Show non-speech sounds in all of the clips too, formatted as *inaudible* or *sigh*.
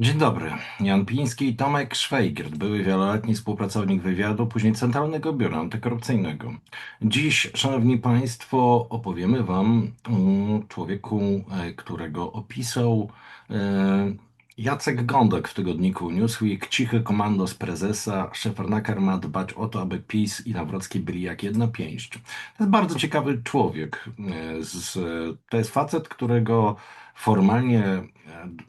Dzień dobry. Jan Piński i Tomek Szwajgiert, były wieloletni współpracownik wywiadu, później Centralnego Biura Antykorupcyjnego. Dziś, szanowni państwo, opowiemy wam o człowieku, e, którego opisał e, Jacek Gądek w tygodniku Newsweek. Cichy komandos prezesa. Szefernaker ma dbać o to, aby PiS i Nawrocki byli jak jedna pięść. To jest bardzo ciekawy człowiek. E, Z, to jest facet, którego formalnie e,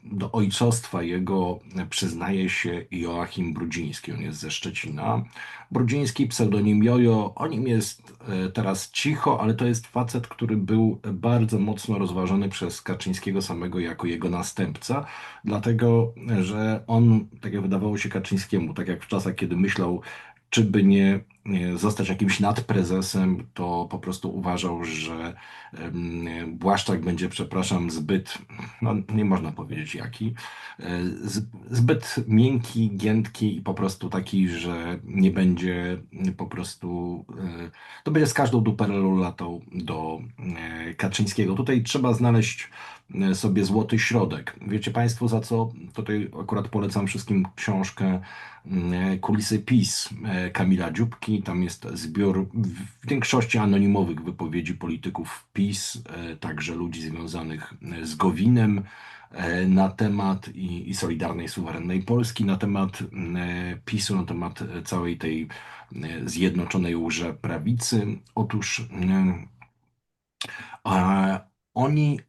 do ojcostwa jego przyznaje się Joachim Brudziński. On jest ze Szczecina. Brudziński, pseudonim Jojo, o nim jest e, teraz cicho, ale to jest facet, który był bardzo mocno rozważany przez Kaczyńskiego samego jako jego następca, dlatego że on, tak jak wydawało się Kaczyńskiemu, tak jak w czasach, kiedy myślał, czy by nie zostać jakimś nadprezesem, to po prostu uważał, że Błaszczak będzie, przepraszam, zbyt, no nie można powiedzieć jaki, e, zbyt miękki, giętki i po prostu taki, że nie będzie po prostu, e, to będzie z każdą duperelą latał do e, Kaczyńskiego. Tutaj trzeba znaleźć sobie złoty środek. Wiecie Państwo za co? Tutaj akurat polecam wszystkim książkę Kulisy PiS Kamila Dziubki. Tam jest zbiór w większości anonimowych wypowiedzi polityków PiS, e, także ludzi związanych e, z Gowinem e, na temat i, i Solidarnej Suwerennej Polski, na temat PiSu, na temat całej tej zjednoczonej łże prawicy. Otóż oni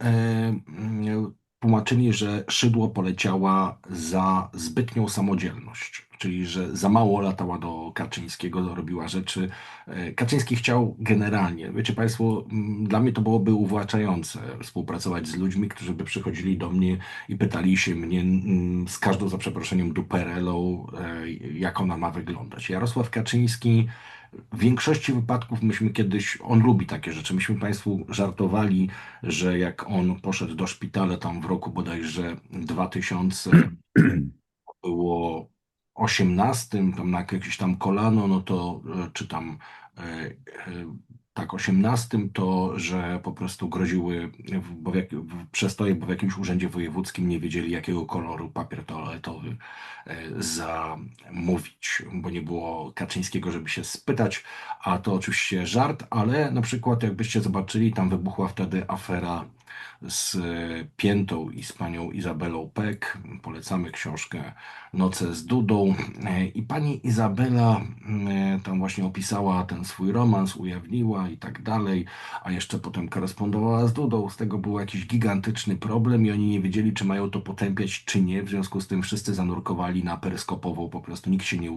tłumaczyli, że Szydło poleciała za zbytnią samodzielność, czyli że za mało latała do Kaczyńskiego, robiła rzeczy. E, Kaczyński chciał generalnie, wiecie Państwo, dla mnie to byłoby uwłaczające współpracować z ludźmi, którzy by przychodzili do mnie i pytali się mnie z każdą, za przeproszeniem, duperelą, e, jak ona ma wyglądać. Jarosław Kaczyński w większości wypadków myśmy kiedyś, on lubi takie rzeczy, myśmy Państwu żartowali, że jak on poszedł do szpitala tam w roku bodajże 2000 było 18, tam na jakieś tam kolano, no to e, czy tam e, e, tak 18, to że po prostu groziły, bo w, jak, przestoje, bo w jakimś urzędzie wojewódzkim nie wiedzieli jakiego koloru papier toaletowy e, zamówić, bo nie było Kaczyńskiego, żeby się spytać, a to oczywiście żart, ale na przykład jakbyście zobaczyli, tam wybuchła wtedy afera z Piętą i z panią Izabelą Peck. Polecamy książkę Noce z Dudą. I pani Izabela e, tam właśnie opisała ten swój romans, ujawniła i tak dalej, a jeszcze potem korespondowała z Dudą. Z tego był jakiś gigantyczny problem i oni nie wiedzieli, czy mają to potępiać, czy nie. W związku z tym wszyscy zanurkowali na peryskopową, po prostu nikt się nie...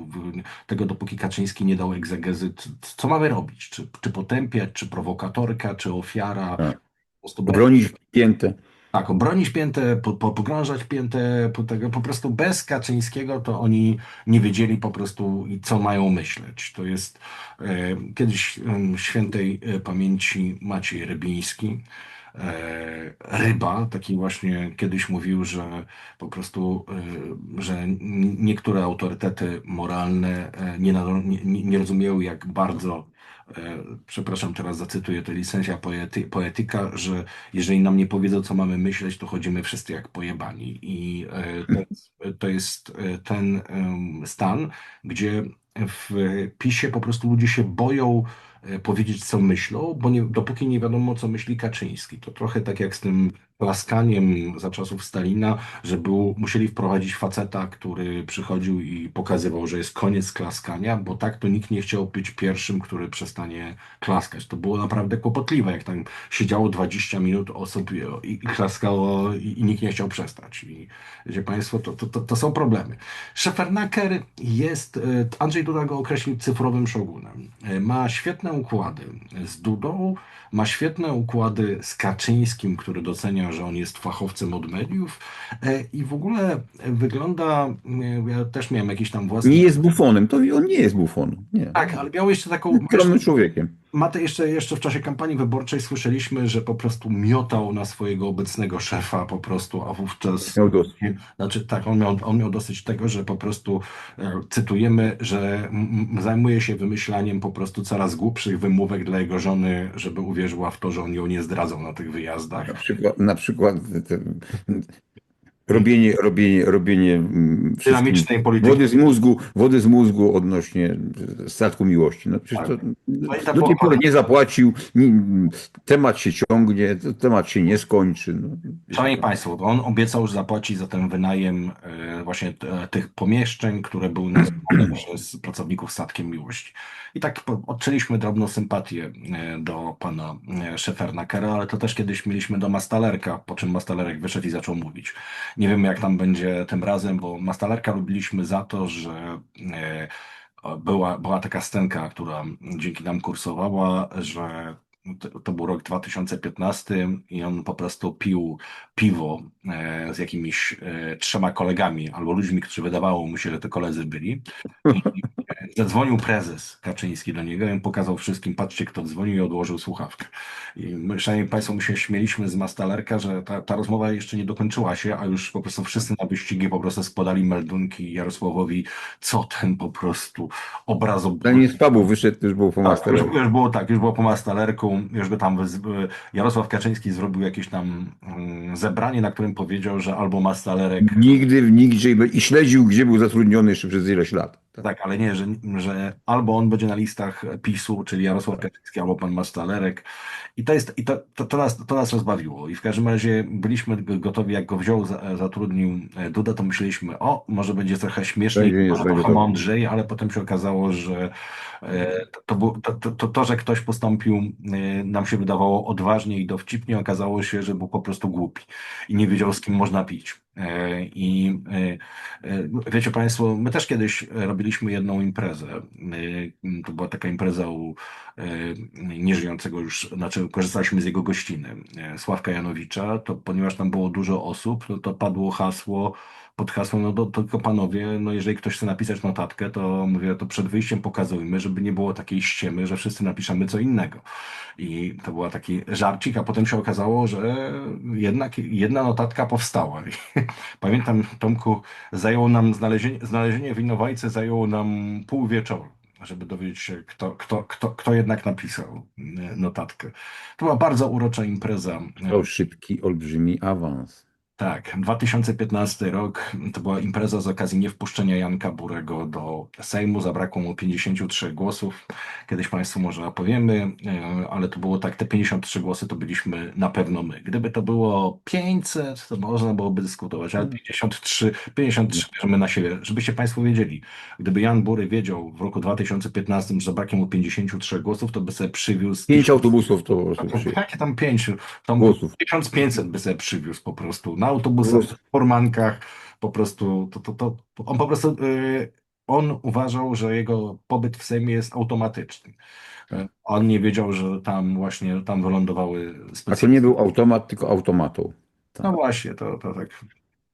Tego dopóki Kaczyński nie dał egzegezy, co mamy robić? Czy, czy potępiać, czy prowokatorka, czy ofiara? Tak. Prostu Bronić piętę. tak, obronić piętę, po, po, pogrążać piętę, po, tego, po prostu bez Kaczyńskiego to oni nie wiedzieli po prostu, co mają myśleć. To jest e, kiedyś em, świętej e, pamięci Maciej Rybiński, e, Ryba, taki właśnie kiedyś mówił, że po prostu, e, że niektóre autorytety moralne e, nie, nie, nie rozumieją, jak bardzo, e, przepraszam, teraz zacytuję to licencja poety, poetyka, że jeżeli nam nie powiedzą, co mamy myśleć, to chodzimy wszyscy jak pojebani. I e, to, jest- to jest e, ten stan, gdzie w PiSie po prostu ludzie się boją e, powiedzieć, co myślą, bo nie, dopóki nie wiadomo, co myśli Kaczyński. To trochę tak jak z tym klaskaniem za czasów Stalina, że był, musieli wprowadzić faceta, który przychodził i pokazywał, że jest koniec klaskania, bo tak to nikt nie chciał być pierwszym, który przestanie klaskać. To było naprawdę kłopotliwe, jak tam siedziało 20 minut osób i, i klaskało i, i nikt nie chciał przestać. I wiecie Państwo, to, to, to, to są problemy. Szefernaker jest, e, Andrzej Duda go określił cyfrowym szogunem. E, Ma świetne układy z Dudą, ma świetne układy z Kaczyńskim, który docenia, że on jest fachowcem od mediów e, i w ogóle wygląda, e, ja też miałem jakiś tam własny... Nie jest bufonem. To on nie jest bufonem. Nie. Tak, ale miał jeszcze taką... Jest skromnym człowiekiem. Matę jeszcze, jeszcze w czasie kampanii wyborczej słyszeliśmy, że po prostu miotał na swojego obecnego szefa po prostu, a wówczas, Miał dosyć. znaczy tak, on miał, on miał dosyć tego, że po prostu e, cytujemy, że zajmuje się wymyślaniem po prostu coraz głupszych wymówek dla jego żony, żeby uwierzyła w to, że on ją nie zdradzał na tych wyjazdach. Na przykład, na przykład te, robienie, robienie, robienie mm, Dynamicznej polityki. Wody z mózgu, wody z mózgu odnośnie statku miłości. No przecież to, No do tej pory nie zapłacił, temat się ciągnie, temat się nie skończy. No. Szanowni Państwo, on obiecał, że zapłaci za ten wynajem e, właśnie t- tych pomieszczeń, które były nazwane *clears throat* przez pracowników statkiem miłości. I tak odczuliśmy drobną sympatię e, do pana e, Szefernakera, ale to też kiedyś mieliśmy do Mastalerka, po czym Mastalerek wyszedł i zaczął mówić. Nie wiem, jak tam będzie tym razem, bo Mastalerka lubiliśmy za to, że e, była, była taka scenka, która dzięki nam kursowała, że to, był rok 2015 i on po prostu pił piwo e, z jakimiś e, trzema kolegami albo ludźmi, którzy wydawało mu się, że to koledzy byli. I zadzwonił prezes Kaczyński do niego i pokazał wszystkim, patrzcie kto dzwonił i odłożył słuchawkę. I my, szanowni Państwo, my się śmieliśmy z Mastalerka, że ta, ta rozmowa jeszcze nie dokończyła się, a już po prostu wszyscy na wyścigi po prostu składali meldunki Jarosławowi, co ten po prostu obrazob... Daniel z pubu wyszedł, już był po Tak, już, już było tak, już było po Mastalerku, już by tam Jarosław Kaczyński zrobił jakieś tam mm, zebranie, na którym powiedział, że albo Mastalerek, Nigdy, nigdzie i śledził, gdzie był zatrudniony jeszcze przez ileś lat. Tak, ale nie, że, że albo on będzie na listach PiSu, czyli Jarosław Kaczyński, albo pan Mastalerek. I to jest, i to, to, to, nas, to nas rozbawiło. I w każdym razie byliśmy gotowi, jak go wziął, za- zatrudnił e, Duda, to myśleliśmy, o, może będzie trochę śmieszniej, Będzie, może trochę mądrzej, ale potem się okazało, że e, to, to, był- to, to, to, to, że ktoś postąpił, e, nam się wydawało odważnie i dowcipnie, okazało się, że był po prostu głupi i nie wiedział, z kim można pić. E, I e, e, wiecie Państwo, my też kiedyś robiliśmy jedną imprezę. To była taka impreza u nieżyjącego już, znaczy korzystaliśmy z jego gościny, Sławka Janowicza, to ponieważ tam było dużo osób, no to padło hasło, pod hasłem, no to tylko panowie, no jeżeli ktoś chce napisać notatkę, to mówię, to przed wyjściem pokazujmy, żeby nie było takiej ściemy, że wszyscy napiszemy co innego. I to był taki żarcik, a potem się okazało, że jednak jedna notatka powstała. Pamiętam, Tomku, zajęło nam znalezienie, znalezienie winowajcy zajęło nam pół wieczoru, żeby dowiedzieć się, kto, kto, kto, kto jednak napisał e, notatkę. To była bardzo urocza impreza. To szybki, olbrzymi awans. Tak, 2015 rok to była impreza z okazji niewpuszczenia Janka Burego do Sejmu. Zabrakło mu 53 głosów. Kiedyś Państwu może opowiemy, e, ale to było tak, te 53 głosy to byliśmy na pewno my. Gdyby to było 500, to można byłoby dyskutować, ale 53, 53 bierzemy na siebie. Żebyście Państwo wiedzieli, gdyby Jan Bury wiedział w roku 2015, że zabraknie mu 53 głosów, to by sobie przywiózł... Pięć autobusów to przyjechał. Jakie tam pięć? Tam Głosów. 1500 by sobie przywiózł po prostu na autobusach, Głosów. w formankach, po prostu to, to, to, on po prostu y, on uważał, że jego pobyt w Sejmie jest automatyczny. Y, On nie wiedział, że tam właśnie tam wylądowały A to specjalne. nie był automat, tylko automatą. No właśnie, to, to tak.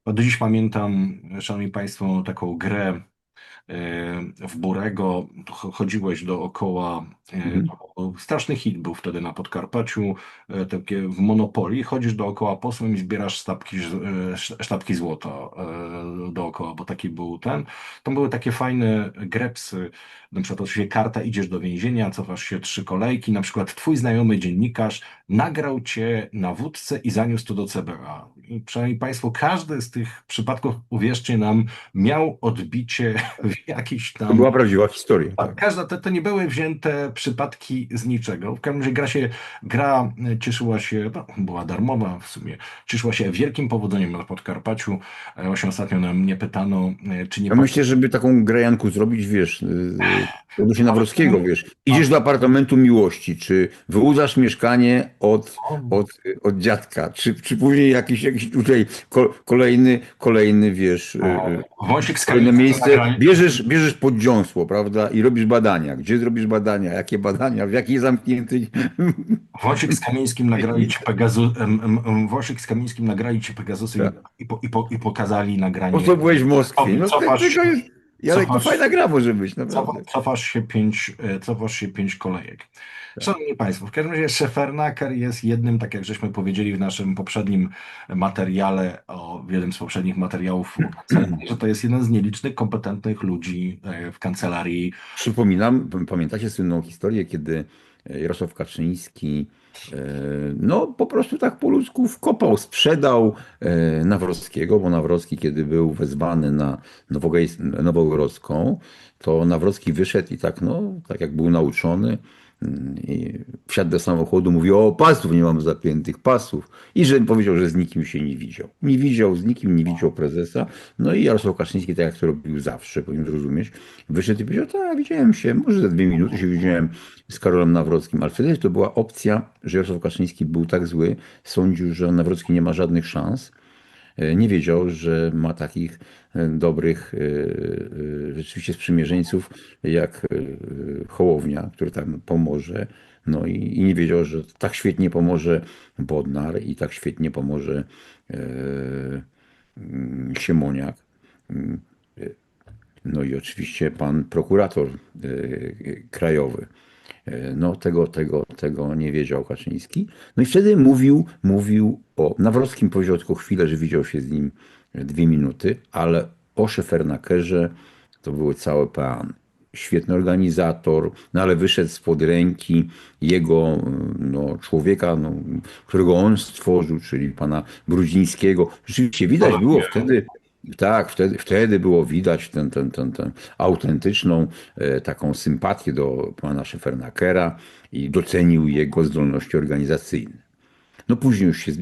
Do dziś pamiętam, szanowni państwo, taką grę e, w Burego. Ch- Chodziłeś dookoła. Mhm. Straszny hit był wtedy na Podkarpaciu, e, takie w Monopolii. Chodzisz dookoła posłem i zbierasz sztabki, e, sz- sztabki złota e, dookoła, bo taki był ten. Tam były takie fajne grepsy. Na przykład oczywiście karta, idziesz do więzienia, cofasz się trzy kolejki. Na przykład twój znajomy dziennikarz nagrał cię na wódce i zaniósł to do CBA. I przynajmniej Państwo, każdy z tych przypadków, uwierzcie nam, miał odbicie w jakiś To tam. była prawdziwa historia. Tak, Tak. każda, to, to nie były wzięte przypadki z niczego. W każdym razie gra, się, gra e, cieszyła się, no, była darmowa w sumie, cieszyła się wielkim powodzeniem na Podkarpaciu. E, Właśnie ostatnio na mnie pytano, e, czy nie Ja myślę, żeby taką grę Janku zrobić, wiesz, odnośnie Nawrockiego, wiesz, idziesz do apartamentu miłości, czy wyłudzasz mieszkanie od, od, od dziadka, czy, czy później jakiś, jakiś tutaj ko, kolejny, kolejny, wiesz, yy, Wąsik z kolejne miejsce, bierzesz, bierzesz pod dziąsło, prawda, i robisz badania. Gdzie zrobisz badania, jakie badania, w jakiej zamkniętej... *laughs* Wąsik z Kamińskim nagrali ci Wąsik z Kamińskim nagrali ci Pegasusy Tak. i, po, i, po, i pokazali nagranie. Po co byłeś w Moskwie? No, Cofasz Jarek, to cofasz- fajna gra może być, naprawdę. cofasz, się pięć, e, cofasz się pięć kolejek. Szanowni Państwo, w każdym razie Szefernaker jest jednym, tak jak żeśmy powiedzieli w naszym poprzednim materiale, o w jednym z poprzednich materiałów, że to jest jeden z nielicznych kompetentnych ludzi e, w kancelarii. Przypominam, pamiętacie słynną historię, kiedy Jarosław Kaczyński E, No, po prostu tak po ludzku wkopał, sprzedał e, Nawrockiego, bo Nawrocki, kiedy był wezwany na Nowogrodzką, to Nawrocki wyszedł i tak, no, tak jak był nauczony, i wsiadł do samochodu, mówił, o pasów nie mam zapiętych, pasów. I że powiedział, że z nikim się nie widział. Nie widział, z nikim nie widział prezesa. No i Jarosław Kaczyński, tak jak to robił zawsze, powinien zrozumieć, wyszedł i powiedział, tak, widziałem się, może za dwie minuty się widziałem z Karolem Nawrockim, ale wtedy to była opcja, że Jarosław Kaczyński był tak zły, sądził, że Nawrocki nie ma żadnych szans. E, Nie wiedział, że ma takich e, dobrych e, rzeczywiście sprzymierzeńców jak Hołownia, który tam pomoże. No i, i nie wiedział, że tak świetnie pomoże Bodnar i tak świetnie pomoże mm, Siemoniak. Mm, No i oczywiście pan prokurator krajowy. E, No tego, tego, tego nie wiedział Kaczyński. No i wtedy mówił, mówił o Nawrockim powiedział tylko chwilę, że widział się z nim dwie minuty, ale o Szefernakerze to były całe plan. Świetny organizator, no ale wyszedł spod ręki jego no, człowieka, no, którego on stworzył, czyli pana Brudzińskiego. Rzeczywiście widać było wtedy, tak, wtedy, wtedy było widać tę ten, ten, ten autentyczną e, taką sympatię do pana Szefernakera i docenił jego zdolności organizacyjne. No później już się,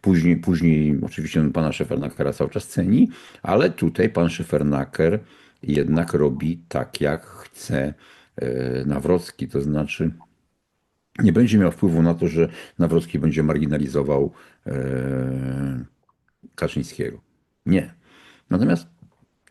później, później oczywiście pana Szefernakera cały czas ceni, ale tutaj pan Szefernaker jednak robi tak, jak chce e, Nawrocki, to znaczy nie będzie miał wpływu na to, że Nawrocki będzie marginalizował e, Kaczyńskiego. Nie. Natomiast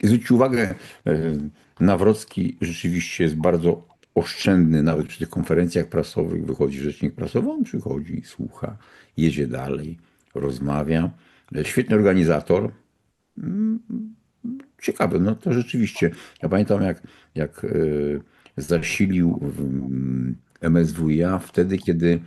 zwróćcie uwagę, e, Nawrocki rzeczywiście jest bardzo oszczędny, nawet przy tych konferencjach prasowych wychodzi rzecznik prasowy, on przychodzi, słucha, jedzie dalej, rozmawia. E, Świetny organizator. Mm, Ciekawe, no to rzeczywiście. Ja pamiętam, jak, jak e, zasilił w, mm, MSWiA wtedy, kiedy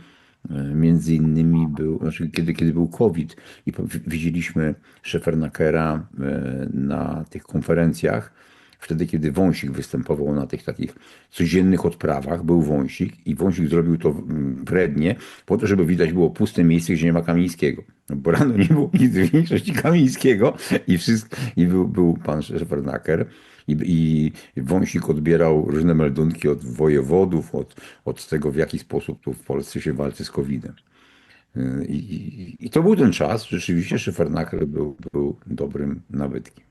między innymi był, znaczy kiedy, kiedy był COVID i widzieliśmy Szefernakera e, na tych konferencjach, wtedy kiedy Wąsik występował na tych takich codziennych odprawach, był Wąsik i Wąsik zrobił to wrednie po to, żeby widać było puste miejsce, gdzie nie ma Kamińskiego. No bo rano nie było nic w większości Kamińskiego i, wszystko, i był, był pan Szefernaker. I, I Wąsik odbierał różne meldunki od wojewodów, od, od tego, w jaki sposób tu w Polsce się walczy z COVID-em. I, i, I to był ten czas, rzeczywiście Szefernaker był, był dobrym nabytkiem.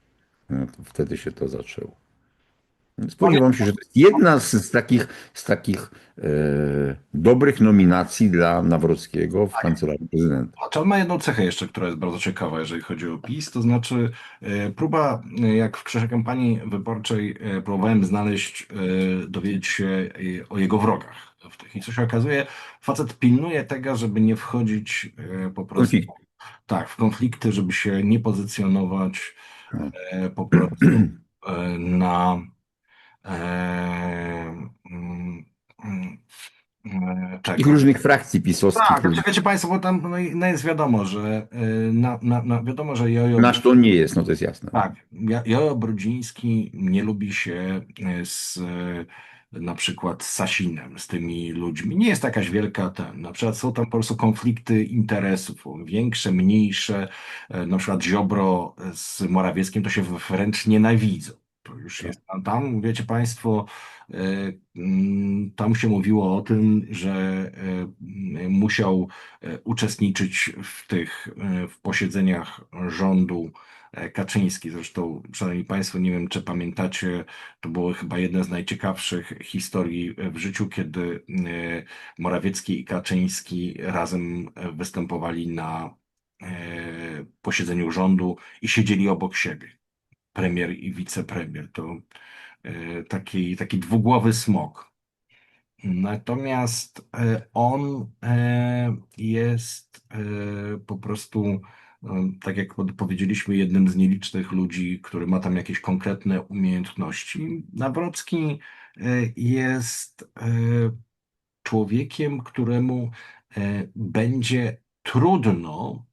To wtedy się to zaczęło. Spodziewam się, że to jest jedna z, z takich, z takich e, dobrych nominacji dla Nawrockiego w kancelarii prezydenta. A to ma jedną cechę jeszcze, która jest bardzo ciekawa, jeżeli chodzi o PiS, to znaczy e, próba, e, jak w czasie kampanii wyborczej e, próbowałem znaleźć, e, dowiedzieć się e, o jego wrogach. w tych. I co się okazuje, facet pilnuje tego, żeby nie wchodzić po prostu Konflikt. tak, w konflikty, żeby się nie pozycjonować Tak. po prostu na e, mm, mm, czego? różnych frakcji pisowskich. Tak, wiecie Państwo, bo tam no, i- no jest wiadomo, że y, na, na, na, wiadomo, że Jojo, Nasz to nie jest, no to jest jasne. tak, Jojo Brudziński nie lubi się y, z y, na przykład z Sasinem, z tymi ludźmi. Nie jest jakaś wielka ten, na przykład są tam po prostu konflikty interesów, większe, mniejsze, na przykład Ziobro z Morawieckim to się wręcz nienawidzą. To już jest tam, wiecie Państwo, y, mm, tam się mówiło o tym, że y, musiał e, uczestniczyć w tych e, w posiedzeniach rządu e, Kaczyński. Zresztą, szanowni Państwo, nie wiem, czy pamiętacie, to było chyba jedne z najciekawszych historii w życiu, kiedy e, Morawiecki i Kaczyński razem e, występowali na e, posiedzeniu rządu i siedzieli obok siebie. Premier i wicepremier. To e, taki, taki dwugłowy smok. Natomiast e, on e, jest po prostu, tak jak powiedzieliśmy, jednym z nielicznych ludzi, który ma tam jakieś konkretne umiejętności. Nawrocki jest człowiekiem, któremu będzie trudno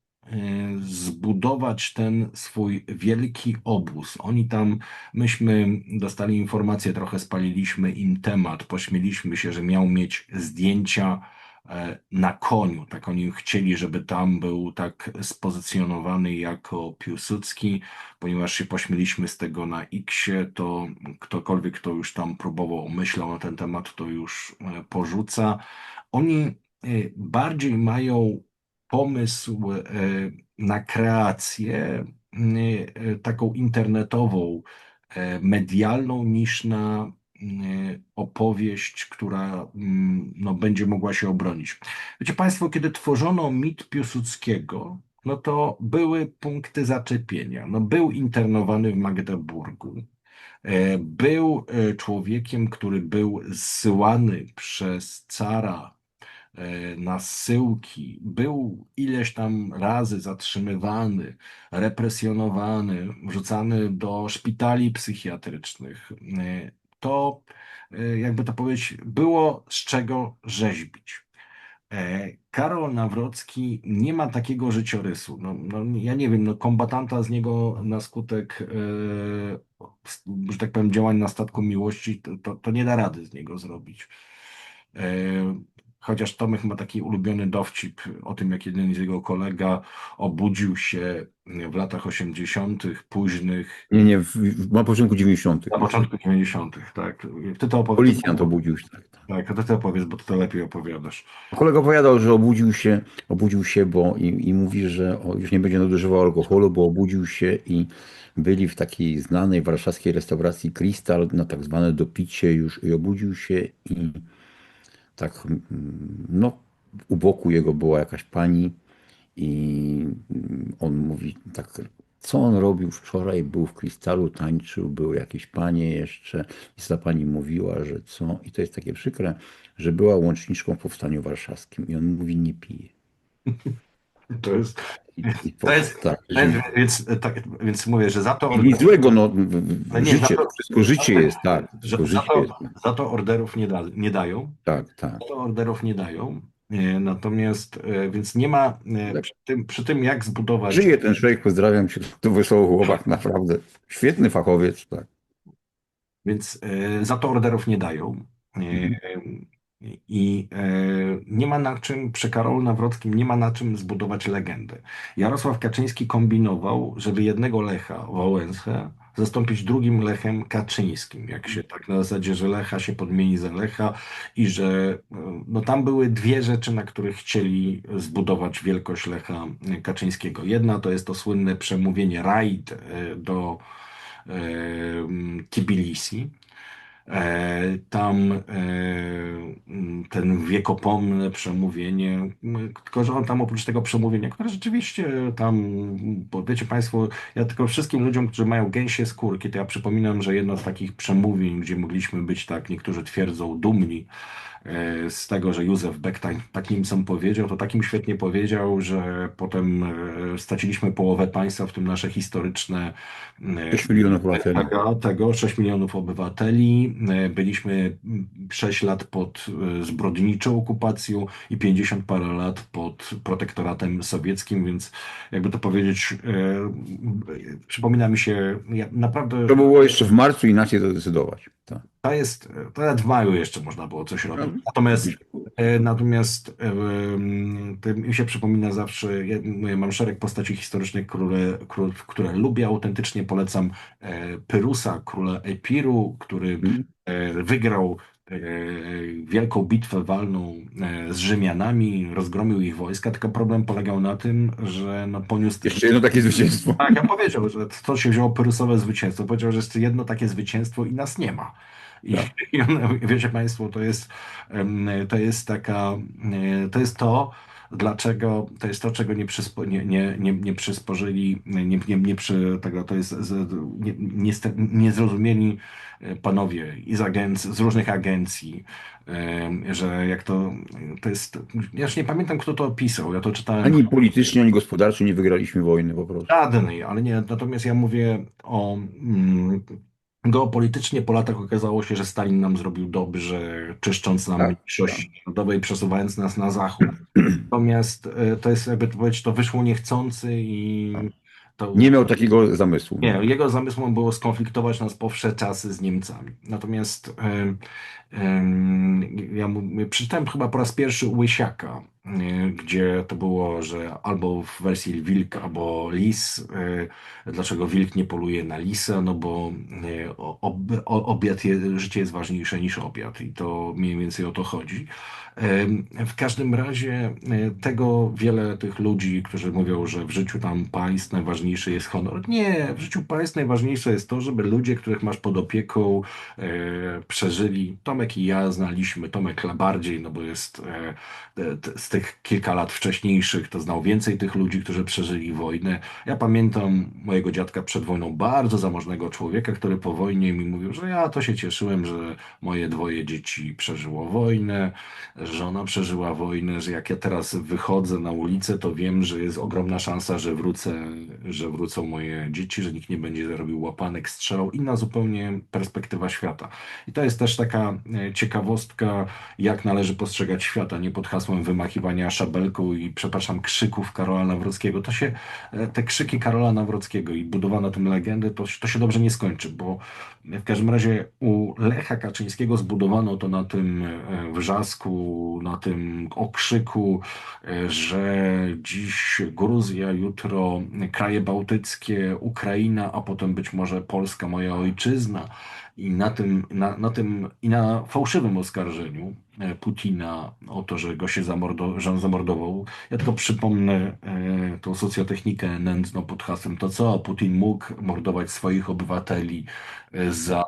zbudować ten swój wielki obóz. Oni tam, myśmy dostali informację, trochę spaliliśmy im temat, pośmieliśmy się, że miał mieć zdjęcia e, na koniu. Tak oni chcieli, żeby tam był tak spozycjonowany jako Piłsudski, ponieważ się pośmieliśmy z tego na X-ie, to ktokolwiek, kto już tam próbował, myślał na ten temat, to już e, porzuca. Oni e, bardziej mają pomysł e, na kreację e, taką internetową, e, medialną, niż na e, opowieść, która mm, no, będzie mogła się obronić. Wiecie Państwo, kiedy tworzono mit Piłsudskiego, no to były punkty zaczepienia. No, był internowany w Magdeburgu. Był człowiekiem, który był zsyłany przez cara na zsyłki, był ileś tam razy zatrzymywany, represjonowany, wrzucany do szpitali psychiatrycznych. E, To, e, jakby to powiedzieć, było z czego rzeźbić. E, Karol Nawrocki nie ma takiego życiorysu. No, no, ja nie wiem, no, kombatanta z niego na skutek, e, że tak powiem, działań na statku miłości, to, to, to nie da rady z niego zrobić. E, Chociaż Tomek ma taki ulubiony dowcip o tym, jak jeden z jego kolega obudził się w latach 80., późnych, Nie, nie, w, w, na początku 90. na początku 90., tak. Ty to opowiedz. Policjant obudził się. Tak, tak. Tak, to ty opowiedz, bo ty to lepiej opowiadasz. Kolega opowiadał, że obudził się, obudził się, bo i, i mówi, że już nie będzie nadużywał alkoholu, bo obudził się i byli w takiej znanej warszawskiej restauracji Krystal na tak zwane dopicie już i obudził się i tak, no, u boku jego była jakaś pani i mm, on mówi tak, co on robił wczoraj, był w Krystalu, tańczył, były jakieś panie jeszcze i ta pani mówiła, że co, i to jest takie przykre, że była łączniczką w Powstaniu Warszawskim i on mówi, nie pije. To jest, to jest, tak, to jest że, więc, tak, więc mówię, że za to, i nic złego, no, No nie, życie, za to- wszystko życie jest, tak, za, życie to, jest, za to orderów nie, da, nie dają. tak, tak. Za to orderów nie dają. E, Natomiast, e, więc nie ma e, Tak. przy tym, przy tym jak zbudować. Żyje ten człowiek, pozdrawiam cię, to wesoło chłopak, naprawdę. Świetny fachowiec, tak. Więc e, za to orderów nie dają. E, Mhm. I e, nie ma na czym, przy Karolu Nawrockim nie ma na czym zbudować legendy. Jarosław Kaczyński kombinował, żeby jednego Lecha Wałęsę zastąpić drugim Lechem Kaczyńskim. Jak się tak na zasadzie, że Lecha się podmieni za Lecha i że e, no, tam były dwie rzeczy, na których chcieli zbudować wielkość Lecha Kaczyńskiego. Jedna to jest to słynne przemówienie Rajd e, do e, Tbilisi. E, Tam e, ten wiekopomne przemówienie, tylko że on tam oprócz tego przemówienia, które rzeczywiście tam, bo wiecie Państwo, ja tylko wszystkim ludziom, którzy mają gęsie skórki, to ja przypominam, że jedno z takich przemówień, gdzie mogliśmy być tak, niektórzy twierdzą, dumni z tego, że Józef Beck tak, tak Niemcom powiedział, to takim świetnie powiedział, że potem e, straciliśmy połowę państwa, w tym nasze historyczne e, 6 milionów obywateli. tego, tego 6 milionów obywateli. E, Byliśmy 6 lat pod e, zbrodniczą okupacją i 50 parę lat pod protektoratem sowieckim, więc jakby to powiedzieć, e, przypomina mi się, ja naprawdę To było jeszcze w marcu inaczej to decydować. Tak. To jest, to nawet w maju jeszcze można było coś robić. No. Natomiast, e, natomiast e, mi się przypomina zawsze, ja mam szereg postaci historycznych, które, które, które lubię autentycznie, polecam e, Pyrusa, króla Epiru, który Mhm. wygrał wielką bitwę walną z Rzymianami, rozgromił ich wojska, tylko problem polegał na tym, że no, poniósł Jeszcze jedno takie zwycięstwo. tak, ja powiedział, że to się wzięło pyrusowe zwycięstwo. Powiedział, że jest jedno takie zwycięstwo i nas nie ma. I, Tak. *laughs* i wiecie Państwo, to jest, to jest taka, e, to jest to, dlaczego, to jest to, czego nie, przyspo, nie, nie, nie, nie przysporzyli, nie, nie, nie przy, tego, to jest z, nie, niezrozumieli e, panowie i z, agenc, z różnych agencji, że jak to, to jest, ja już nie pamiętam, kto to opisał, ja to czytałem. Ani politycznie, ani gospodarczo nie wygraliśmy wojny po prostu. Żadnej, ale nie. Natomiast ja mówię o. Mm, geopolitycznie po latach okazało się, że Stalin nam zrobił dobrze, czyszcząc nam Tak, mniejszości narodowej, przesuwając nas na zachód. *clears throat* Natomiast e, to jest, jakby to powiedzieć, to wyszło niechcący i To, Nie miał takiego zamysłu. nie, jego zamysłem było skonfliktować nas po wsze czasy z Niemcami. Natomiast em, em, ja mu- przeczytałem chyba po raz pierwszy Łysiaka, gdzie to było, że albo w wersji wilk, albo lis. e, Dlaczego wilk nie poluje na lisa? No bo o- ob, obiad, życie jest ważniejsze niż obiad i to mniej więcej o to chodzi. W każdym razie tego wiele tych ludzi, którzy mówią, że w życiu tam państw najważniejszy jest honor. Nie, w życiu państw najważniejsze jest to, żeby ludzie, których masz pod opieką, przeżyli. Tomek i ja znaliśmy, Tomek bardziej, no bo jest tych kilka lat wcześniejszych, to znał więcej tych ludzi, którzy przeżyli wojnę. Ja pamiętam mojego dziadka przed wojną, bardzo zamożnego człowieka, który po wojnie mi mówił, że ja to się cieszyłem, że moje dwoje dzieci przeżyło wojnę, żona przeżyła wojnę, że jak ja teraz wychodzę na ulicę, to wiem, że jest ogromna szansa, że wrócę, że wrócą moje dzieci, że nikt nie będzie robił łapanek, strzelał. Inna zupełnie perspektywa świata. I to jest też taka e, ciekawostka, jak należy postrzegać świata, nie pod hasłem wymachiwania szabelką i, przepraszam, krzyków Karola Nawrockiego. To się, e, te krzyki Karola Nawrockiego i budowa na tym legendy, to, to się dobrze nie skończy, bo w każdym razie u Lecha Kaczyńskiego zbudowano to na tym e, wrzasku, na tym okrzyku, e, że dziś Gruzja, jutro kraje bałtyckie, Ukraina, a potem być może Polska, moja ojczyzna. I na tym, na, na tym, i na fałszywym oskarżeniu e, Putina o to, że go się zamordo, że on zamordował. Ja tylko przypomnę e, tą socjotechnikę nędzną pod hasłem to co, Putin mógł mordować swoich obywateli e, za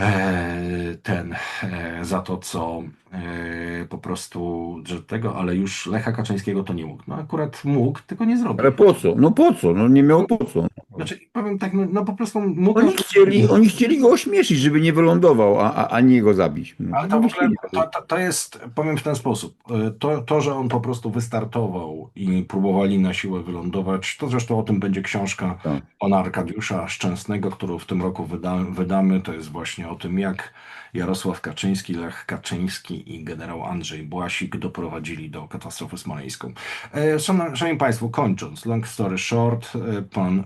e, ten, e, za to, co e, po prostu, że tego, ale już Lecha Kaczyńskiego to nie mógł. No akurat mógł, tylko nie zrobił. Ale po co? No po co? No nie miał po co. Znaczy, powiem tak, no, no po prostu mógł. Oni chcieli, oni chcieli go ośmieszyć, żeby nie wylądował, a, a, a nie go zabić. No, Ale to w ogóle, to, to, to jest, powiem w ten sposób, e, to, to, że on po prostu wystartował i próbowali na siłę wylądować, to zresztą o tym będzie książka Tak. pana Arkadiusza Szczęsnego, którą w tym roku wyda, wydamy, to jest właśnie o tym, jak Jarosław Kaczyński, Lech Kaczyński i generał Andrzej Błasik doprowadzili do katastrofy smoleńską. E, Szanowni Państwo, kończąc, long story short, e, pan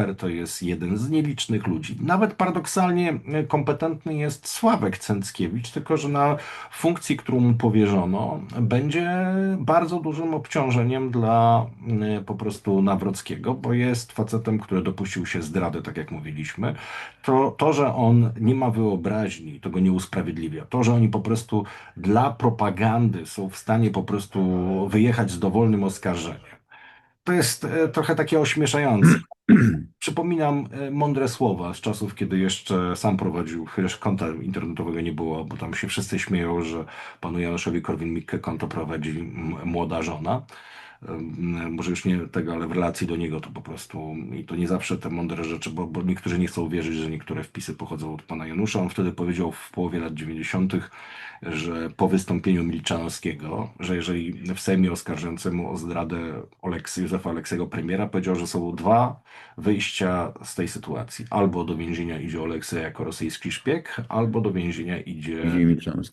Szefernaker to jest jeden z nielicznych ludzi. Nawet paradoksalnie e, kompetentny jest Sławek Cęckiewicz, tylko że na funkcji, którą mu powierzono, będzie bardzo dużym obciążeniem dla e, po prostu Nawrockiego, bo jest facetem, który dopuścił się zdrady, tak jak mówiliśmy. To, to, że on nie ma wyobraźni, to go nie usprawiedliwia. To, że oni po prostu dla propagandy są w stanie po prostu wyjechać z dowolnym oskarżeniem. To jest e, trochę takie ośmieszające. *clears throat* Przypominam e, mądre słowa z czasów, kiedy jeszcze sam prowadził, chociaż konta internetowego nie było, bo tam się wszyscy śmieją, że panu Januszowi Korwin-Mikke konto prowadzi młoda żona. Może już nie tego, ale w relacji do niego to po prostu i to nie zawsze te mądre rzeczy, bo, bo niektórzy nie chcą wierzyć, że niektóre wpisy pochodzą od pana Janusza. On wtedy powiedział w połowie lat 90., że po wystąpieniu Milczanowskiego, że jeżeli w Sejmie oskarżającemu o zdradę Oleksy, Józefa Aleksego premiera powiedział, że są dwa wyjścia z tej sytuacji. Albo do więzienia idzie Oleksy jako rosyjski szpieg, albo do więzienia idzie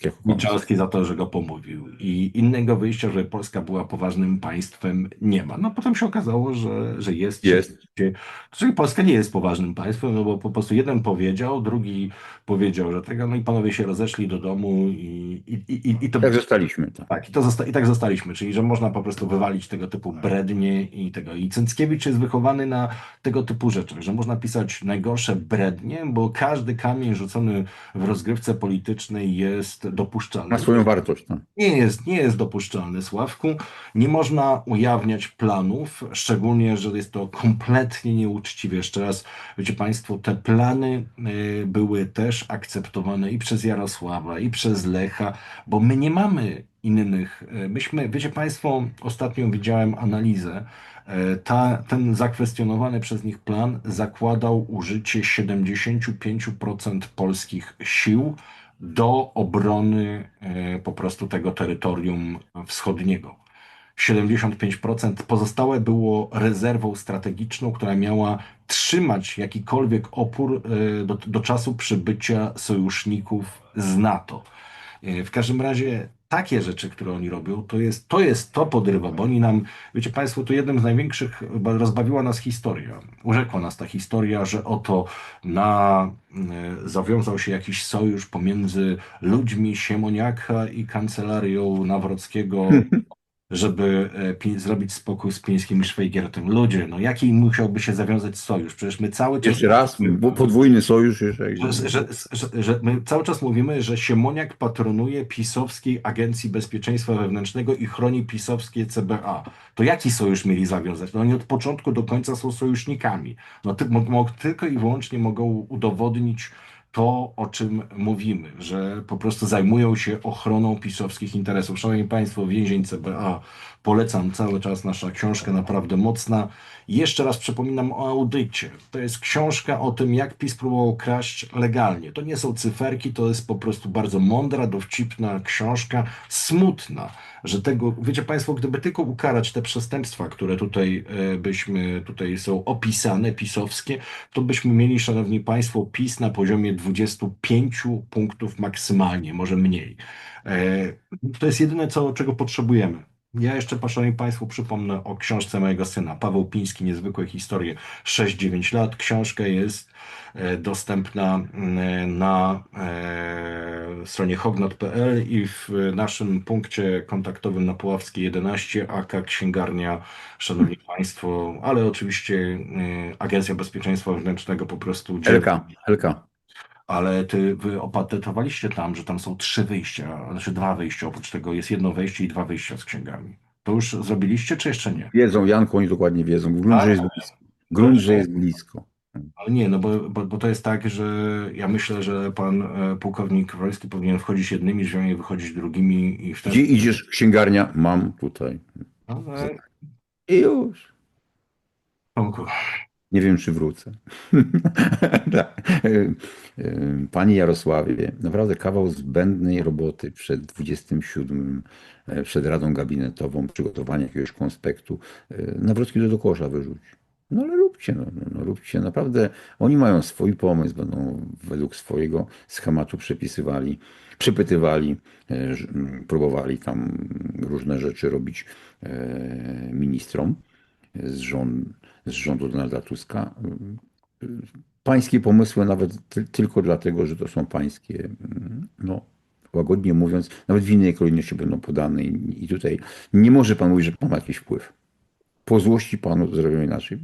jako Milczanowski za to, że go pomówił. I innego wyjścia, że Polska była poważnym państwem, nie ma. No potem się okazało, że, że jest. Jest. Czyli Polska nie jest poważnym państwem, no bo po prostu jeden powiedział, drugi powiedział, że tego, no i panowie się rozeszli do domu i, i, i, i to Tak zostaliśmy. Tak. tak, i, to zosta- i tak zostaliśmy, czyli że można po prostu wywalić tego typu brednie i tego. I Cęckiewicz jest wychowany na tego typu rzeczach, że można pisać najgorsze brednie, bo każdy kamień rzucony w rozgrywce politycznej jest dopuszczalny. Ma swoją wartość. Tak. Nie jest, nie jest dopuszczalny, Sławku. Nie można ujawniać planów, szczególnie, że jest to kompletnie nieuczciwe. Jeszcze raz, wiecie Państwo, te plany y, były też akceptowane i przez Jarosława, i przez Bo my nie mamy innych. y, Myśmy, wiecie Państwo, ostatnio widziałem analizę. y, Ta, ten zakwestionowany przez nich plan zakładał użycie 75% polskich sił do obrony e, po prostu tego terytorium wschodniego. 75% pozostałe było rezerwą strategiczną, która miała trzymać jakikolwiek opór e, do, do czasu przybycia sojuszników z NATO. E, W każdym razie takie rzeczy, które oni robią, to jest to, jest to podrywa, bo oni nam, wiecie Państwo, to jednym z największych, rozbawiła nas historia. Urzekła nas ta historia, że oto na, e, zawiązał się jakiś sojusz pomiędzy ludźmi Siemoniaka i kancelarią Nawrockiego, *laughs* żeby e, zrobić spokój z Pińskim i Szwajgiertem. Ludzie, no jaki musiałby się zawiązać sojusz? Przecież my cały czas... Jeszcze raz, bo podwójny sojusz jeszcze. Że, że, że, że my cały czas mówimy, że Siemoniak patronuje pisowskiej Agencji Bezpieczeństwa Wewnętrznego i chroni pisowskie CBA. To jaki sojusz mieli zawiązać? No oni od początku do końca są sojusznikami. No ty, tylko i wyłącznie mogą udowodnić to, o czym mówimy, że po prostu zajmują się ochroną pisowskich interesów. Szanowni Państwo, więzień CBA, polecam cały czas nasza książka, naprawdę mocna. Jeszcze raz przypominam o audycie. To jest książka o tym, jak PiS próbował kraść legalnie. To nie są cyferki, to jest po prostu bardzo mądra, dowcipna książka, smutna, że tego, wiecie Państwo, gdyby tylko ukarać te przestępstwa, które tutaj e, byśmy, tutaj są opisane, pisowskie, to byśmy mieli, Szanowni Państwo, PiS na poziomie 25 punktów maksymalnie, może mniej. E, To jest jedyne, co, czego potrzebujemy. Ja jeszcze, Szanowni Państwo, przypomnę o książce mojego syna, Paweł Piński, Niezwykłe historie, 6-9 lat. Książka jest e, dostępna mm, na e, stronie hognot.pl i w naszym punkcie kontaktowym na Puławskiej 11, AK Księgarnia, Szanowni Państwo, ale oczywiście e, Agencja Bezpieczeństwa Wewnętrznego po prostu. LK, LK. Ale ty, wy opatentowaliście tam, że tam są trzy wyjścia, znaczy dwa wyjścia, oprócz tego jest jedno wejście i dwa wyjścia z księgami. To już zrobiliście, czy jeszcze nie? Wiedzą, Janku, oni dokładnie wiedzą. Grunt, że jest blisko. Grunt, że jest blisko. Ale nie, no bo, bo, bo to jest tak, że ja myślę, że pan e, pułkownik Wroński powinien wchodzić jednymi drzwiami, wychodzić drugimi i wtedy... Gdzie idziesz, księgarnia? Mam tutaj. Ale, I już. Tomku, Nie wiem, czy wrócę. *laughs* Tak. E, e, Panie Jarosławie, naprawdę kawał zbędnej roboty przed 27, e, przed Radą Gabinetową, przygotowanie jakiegoś konspektu. Nawrocki to do kosza wyrzuć. No ale róbcie, no, no, no róbcie. Naprawdę oni mają swój pomysł, będą według swojego schematu przepisywali, przepytywali, próbowali tam różne rzeczy robić ministrom z, rząd, z rządu Donalda Tuska. Pańskie pomysły nawet ty, tylko dlatego, że to są pańskie, mm, no łagodnie mówiąc, nawet w innej kolejności będą podane i, i tutaj nie może pan mówić, że pan ma jakiś wpływ. Po złości panu zrobią inaczej.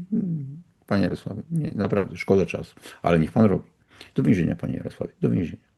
Panie Jarosławie, nie, naprawdę szkoda czasu, ale niech pan robi. Do więzienia, panie Jarosławie, do więzienia.